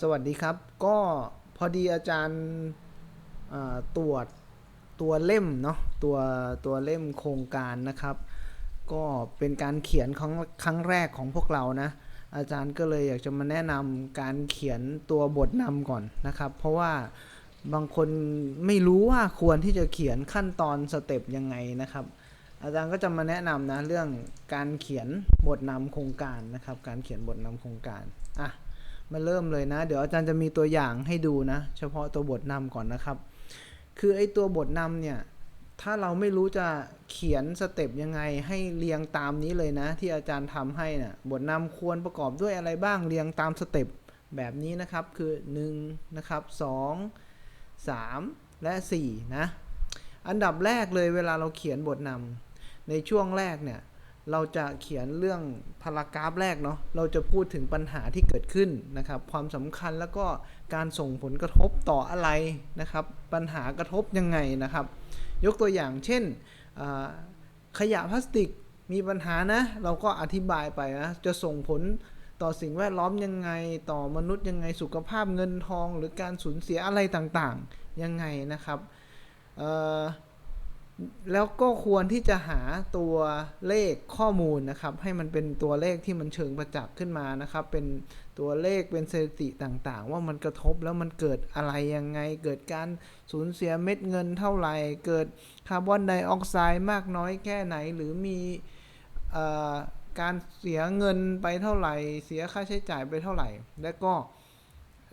สวัสดีครับ ก็พอดีอาจารย์ตรวจตัวเล่มเนาะตัวตัวเล่มโครงการนะครับ ก็เป็นการเขียนครั้งครั้งแรกของพวกเรานะ อาจารย์ก็เลยอยากจะมาแนะนำการเขียนตัวบทนำก่อนนะครับ เพราะว่าบางคนไม่รู้ว่าควรที่จะเขียนขั้นตอนสเต็ปยังไงนะครับ อาจารย์ก็จะมาแนะนำนะเรื่องการเขียนบทนำโครงการนะครับ การเขียนบทนำโครงการ มาเริ่มเลยนะ เดี๋ยวอาจารย์จะมีตัวอย่างให้ดูนะ เฉพาะตัวบทนำก่อนนะครับ คือไอ้ตัวบทนำเนี่ย ถ้าเราไม่รู้จะเขียนสเต็ปยังไงให้เรียงตามนี้เลยนะ ที่อาจารย์ทำให้นะ่ะบทนำควรประกอบด้วยอะไรบ้างเรียงตามสเต็ปแบบนี้นะครับคือ1นะครับ2 3 และ4นะอันดับแรกเลยเวลาเราเขียนบทนำในช่วงแรกเนี่ย เราจะเขียนเรื่องพารากราฟแรกเนาะ เราจะพูดถึงปัญหาที่เกิดขึ้นนะครับ ความสำคัญแล้วก็การส่งผลกระทบต่ออะไรนะครับ ปัญหากระทบยังไงนะครับ ยกตัวอย่างเช่น ขยะพลาสติกมีปัญหานะ เราก็อธิบายไปนะ จะส่งผลต่อสิ่งแวดล้อมยังไง ต่อมนุษย์ยังไง สุขภาพเงินทอง หรือการสูญเสียอะไรต่างๆ ยังไงนะครับ แล้วก็ควรที่จะหาตัวเลขข้อมูลนะครับ ให้มันเป็นตัวเลขที่มันเชิงประจักษ์ขึ้นมานะครับ เป็นตัวเลขเป็นสถิติต่างๆ ว่ามันกระทบแล้วมันเกิดอะไรยังไง เกิดการสูญเสียเม็ดเงินเท่าไหร่ เกิดคาร์บอนไดออกไซด์มากน้อยแค่ไหน หรือมีอการเสียเงินไปเท่าไหร่ เสียค่าใช้จ่ายไปเท่าไหร่ และก็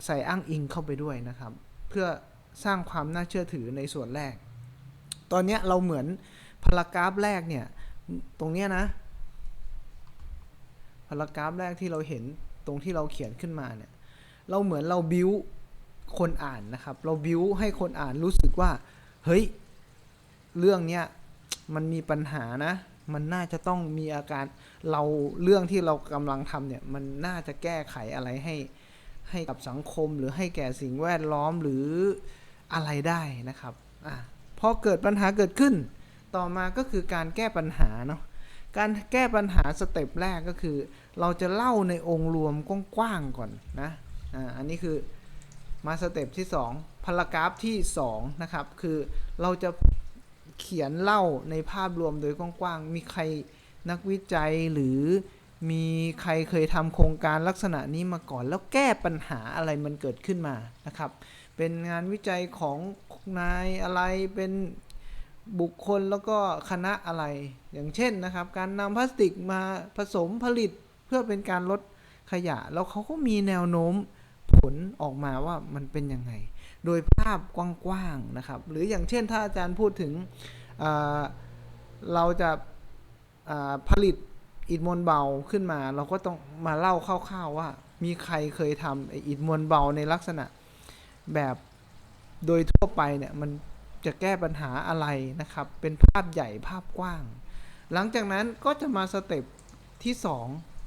ใส่อ้างอิงเข้าไปด้วยนะครับ เพื่อสร้างความน่าเชื่อถือในส่วนแรก ตอนเนี้ยเราเหมือนพารากราฟแรกเนี่ย ตรงเนี้ยนะพารากราฟแรกที่เราเห็นตรงที่เราเขียนขึ้นมาเนี่ย เราเหมือนเราบิวคนอ่านนะครับ เราบิวให้คนอ่านรู้สึกว่า เฮ้ย เรื่องเนี้ยมันมีปัญหานะ มันน่าจะต้องมีอาการเราเรื่องที่เรากำลังทำเนี่ย มันน่าจะแก้ไขอะไรให้ให้กับสังคมหรือให้แก่สิ่งแวดล้อมหรืออะไรได้นะครับ อะ พอเกิดปัญหาเกิดขึ้น ต่อมาก็คือการแก้ปัญหาเนาะการแก้ปัญหาสเต็ปแรกก็คือ เราจะเล่าในองค์รวมกว้างๆก่อนนะอ่าอันนี้คือมาสเต็ปที่2พารากราฟที่2นะครับคือเราจะเขียนเล่าในภาพรวมโดยกว้างๆมีใครนักวิจัยหรือมีใครเคยทำโครงการลักษณะนี้มาก่อน แล้วแก้ปัญหาอะไรมันเกิดขึ้นมานะครับ เป็นงานวิจัยของ นายอะไรเป็นบุคคลแล้วก็คณะอะไร อย่างเช่นนะครับ การนำพลาสติกมาผสมผลิตเพื่อเป็นการลดขยะ แล้วเขาก็มีแนวโน้มผลออกมาว่ามันเป็นยังไง โดยภาพกว้างๆนะครับ หรืออย่างเช่นถ้าอาจารย์พูดถึงเราจะาผลิตอิฐมวลเบาขึ้นมา เราก็ต้องมาเล่าคร่าวๆว่า มีใครเคยทำอิฐมวลเบาในลักษณะแบบ โดยทั่วไปเนี่ยมันจะแก้ปัญหาอะไรนะครับ เป็นภาพใหญ่ภาพกว้าง หลังจากนั้นก็จะมาสเต็ปที่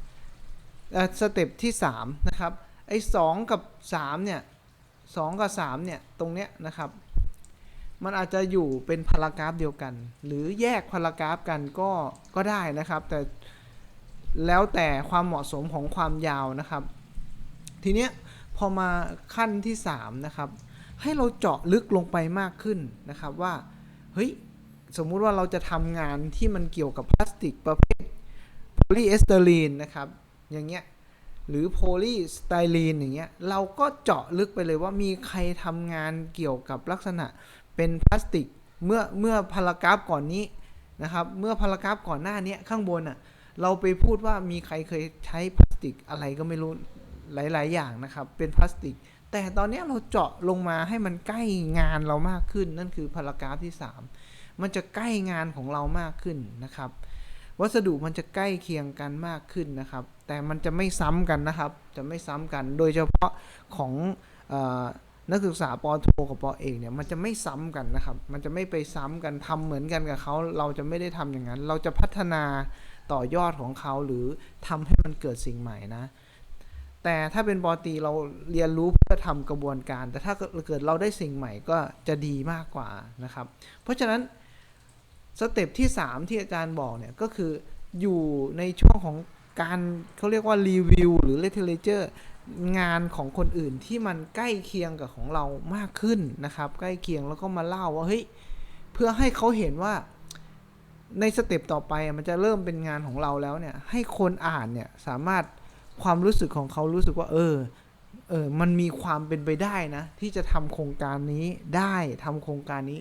2เอ่อสเต็ปที่3นะครับไอ้สองกับ3เนี่ยสองกับ3เนี่ยตรงเนี้ยนะครับมันอาจจะอยู่เป็นพารากราฟเดียวกัน หรือแยกพารากราฟกันก็ก็ได้นะครับ แต่แล้วแต่ความเหมาะสมของความยาวนะครับ ทีเนี้ยพอมาขั้นที่3นะครับ ให้เราเจาะลึกลงไปมากขึ้นนะครับว่าเฮ้ยสมมุติว่าเราจะทำงานที่มันเกี่ยวกับพลาสติกประเภทโพลีเอสเตอรีนนะครับอย่างเงี้ยหรือโพลีสไตรีนอย่างเงี้ยเราก็เจาะลึกไปเลยว่ามีใครทำงานเกี่ยวกับลักษณะเป็นพลาสติกเมื่อเมื่อพารากราฟก่อนนี้นะครับเมื่อพารากราฟก่อนหน้านี้ข้างบนอะเราไปพูดว่ามีใครเคยใช้พลาสติกอะไรก็ไม่รู้หลาย ๆ อย่างนะครับเป็นพลาสติก แต่ตอนนี้เราเจาะลงมาให้มันใกล้งานเรามากขึ้น นั่นคือพารากราฟที่ 3 มันจะใกล้งานของเรามากขึ้นนะครับ วัสดุมันจะใกล้เคียงกันมากขึ้นนะครับ แต่มันจะไม่ซ้ำกันนะครับ จะไม่ซ้ำกัน โดยเฉพาะของออนักศึกษาปอโทกับปอเอกเนี่ยมันจะไม่ซ้ำกันนะครับ มันจะไม่ไปซ้ำกันทำเหมือนกันกับเขาเราจะไม่ได้ทำอย่างนั้น เราจะพัฒนาต่อยอดของเขาหรือทำให้มันเกิดสิ่งใหม่นะ แต่ถ้าเป็นปอต.ีเราเรียนรู้เพื่อทำกระบวนการ แต่ถ้าเกิดเราได้สิ่งใหม่ก็จะดีมากกว่านะครับ เพราะฉะนั้นสเต็ปที่ 3 ที่อาจารย์บอกเนี่ยก็คืออยู่ในช่วงของการเขาเรียกว่ารีวิวหรือ literature งานของคนอื่นที่มันใกล้เคียงกับของเรามากขึ้นนะครับ ใกล้เคียงแล้วก็มาเล่าว่าเฮ้ยเพื่อให้เขาเห็นว่าในสเต็ปต่อไปมันจะเริ่มเป็นงานของเราแล้วเนี่ยให้คนอ่านเนี่ยสามารถ ความรู้สึกของเขารู้สึกว่า เออเออมันมีความเป็นไปได้นะ ที่จะทำโครงการนี้ได้ทำโครงการนี้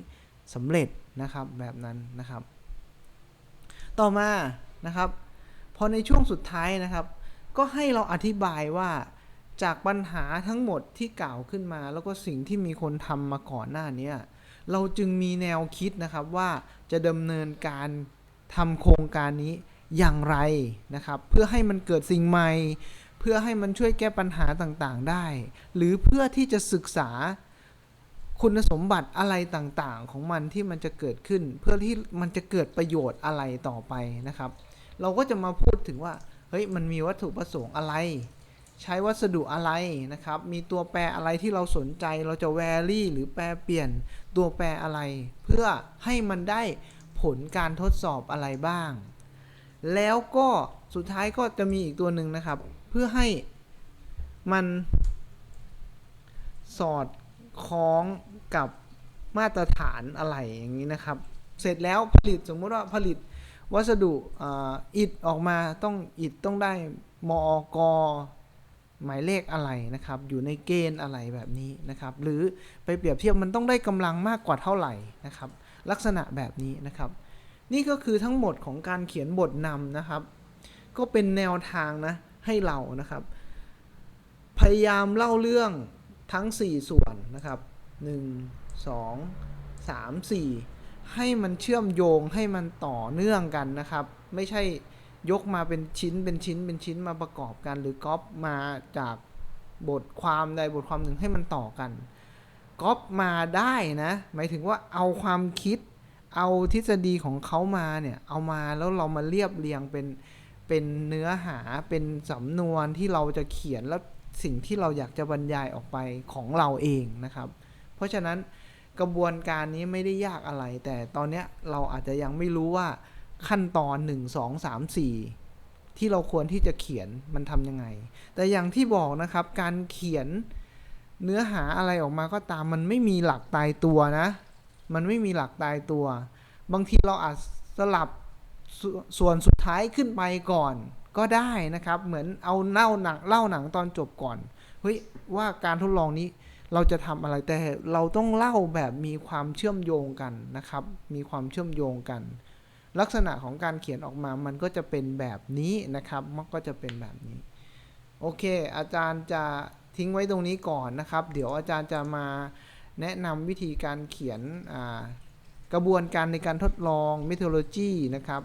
สำเร็จนะครับแบบนั้นนะครับ ต่อมานะครับพอในช่วงสุดท้ายนะครับ ก็ให้เราอธิบายว่าจากปัญหาทั้งหมดที่กล่าวขึ้นมา แล้วก็สิ่งที่มีคนทำมาก่อนหน้านี้เราจึงมีแนวคิดนะครับว่าจะดำเนินการทำโครงการนี้ อย่างไรนะครับ เพื่อให้มันเกิดสิ่งใหม่ เพื่อให้มันช่วยแก้ปัญหาต่างๆได้ หรือเพื่อที่จะศึกษาคุณสมบัติอะไรต่างๆ ของมันที่มันจะเกิดขึ้น เพื่อที่มันจะเกิดประโยชน์อะไรต่อไปนะครับ เราก็จะมาพูดถึงว่าเฮ้ยมันมีวัตถุประสงค์อะไร ใช้วัสดุอะไรนะครับ มีตัวแปรอะไรที่เราสนใจเราจะแวรี่หรือแปรเปลี่ยนตัวแปรอะไร เพื่อให้มันได้ผลการทดสอบอะไรบ้าง แล้วก็สุดท้ายก็จะมีอีกตัวหนึ่งนะครับ เพื่อให้มันสอดคล้องกับมาตรฐานอะไรอย่างนี้นะครับ เสร็จแล้วผลิตสมมติว่าผลิตวัสดุอิฐออกมาต้องอิฐต้องได้มอกหมายเลขอะไรนะครับ อยู่ในเกณฑ์อะไรแบบนี้นะครับ หรือไปเปรียบเทียบมันต้องได้กำลังมากกว่าเท่าไหร่นะครับ ลักษณะแบบนี้นะครับ นี่ก็คือทั้งหมดของการเขียนบทนำนะครับ ก็เป็นแนวทางนะให้เรานะครับ พยายามเล่าเรื่องทั้ง 4 ส่วนนะครับ 1 2 3 4 ให้มันเชื่อมโยงให้มันต่อเนื่องกันนะครับ ไม่ใช่ยกมาเป็นชิ้นเป็นชิ้นเป็นชิ้นมาประกอบกัน หรือก๊อปมาจากบทความใดบทความหนึ่งให้มันต่อกันก๊อปมาได้นะ หมายถึงว่าเอาความคิด เอาทฤษฎีของเขามาเนี่ย เอามาแล้วเรามาเรียบเรียงเป็นเป็นเนื้อหาเป็นสำนวนที่เราจะเขียนแล้วสิ่งที่เราอยากจะบรรยายออกไปของเราเองนะครับ เพราะฉะนั้นกระบวนการนี้ไม่ได้ยากอะไร แต่ตอนนี้เราอาจจะยังไม่รู้ว่าขั้นตอน 1 2 3 4 ที่เราควรที่จะเขียนมันทำยังไง แต่อย่างที่บอกนะครับการเขียนเนื้อหาอะไรออกมาก็ตามมันไม่มีหลักตายตัวนะ มันไม่มีหลักตายตัว บางทีเราอาจสลับสส่วนสุดท้ายขึ้นไปก่อนก็ได้นะครับ เหมือนเอาเล่าหนังเล่าหนังตอนจบก่อนเฮ้ยว่าการทดลองนี้เราจะทำอะไรแต่เราต้องเล่าแบบมีความเชื่อมโยงกันนะครับ มีความเชื่อมโยงกัน ลักษณะของการเขียนออกมามันก็จะเป็นแบบนี้นะครับ มันก็จะเป็นแบบนี้ โอเค อาจารย์จะทิ้งไว้ตรงนี้ก่อนนะครับ เดี๋ยวอาจารย์จะมา แนะนำวิธีการเขียนกระบวนการในการทดลอง methodology นะครับ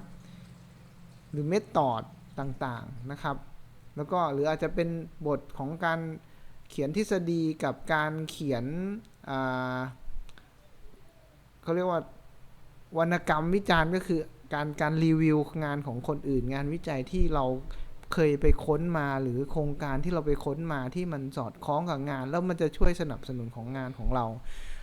หรือ method ต่างๆนะครับ แล้วก็หรืออาจจะเป็นบทของการเขียนทฤษฎีกับการเขียนเขาเรียกว่าวรรณกรรมวิจารณ์ก็คือการการรีวิวงานของคนอื่น งานวิจัยที่เรา เคยไปค้นมาหรือโครงการที่เราไปค้นมาที่มันสอดคล้องกับงาน แล้วมันจะช่วยสนับสนุนของงานของเรา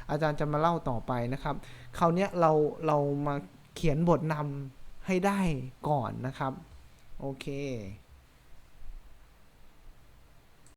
อาจารย์จะมาเล่าต่อไปนะครับ คราวนี้เราเรามาเขียนบทนำให้ได้ก่อนนะครับ โอเค